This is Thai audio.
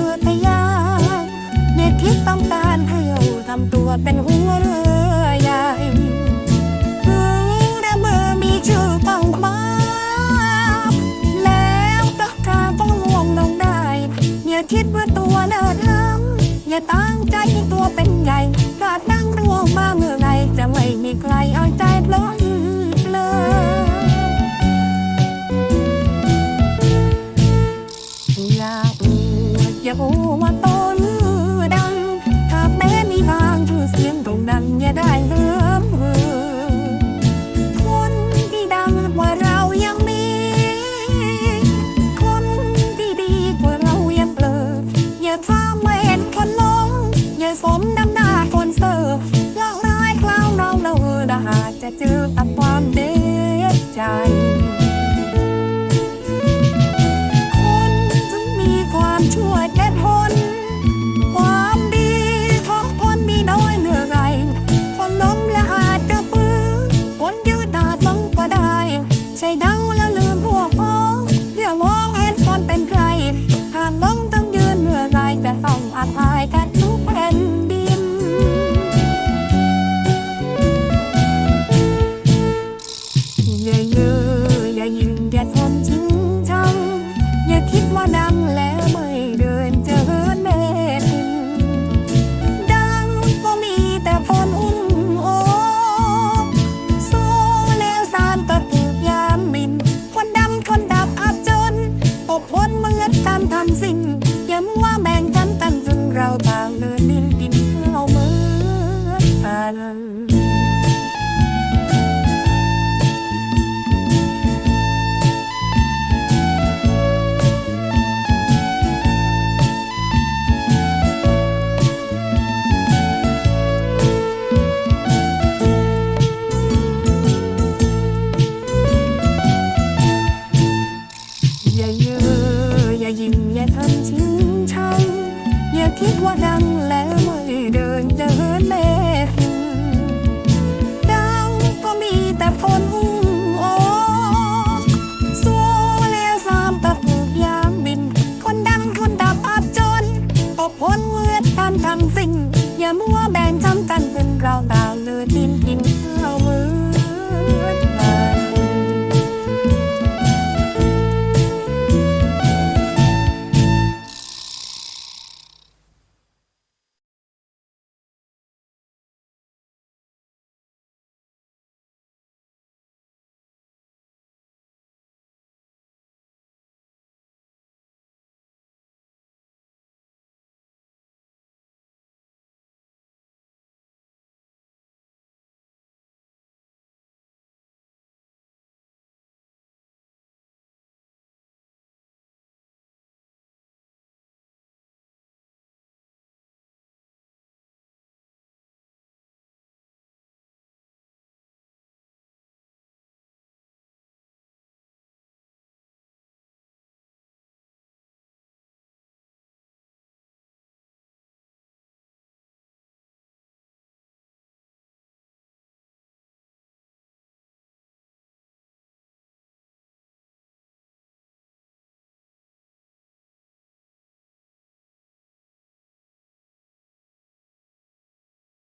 ือทยา ในทิศต้องการให้อยู่ทำตัวเป็นหัวเรือ อ ดตามทำสิ่งย้ำว่าแบ่งกันตันจนเราต่างเดินดินดินเราเหมือนกัน คิดว่าดังแล้วไม่เดินเดินเล่นดาวก็มีแต่ฝนโอ้สัวเล้วสามตะหูยามบิน คนดังคนดับอับจนอบพ้น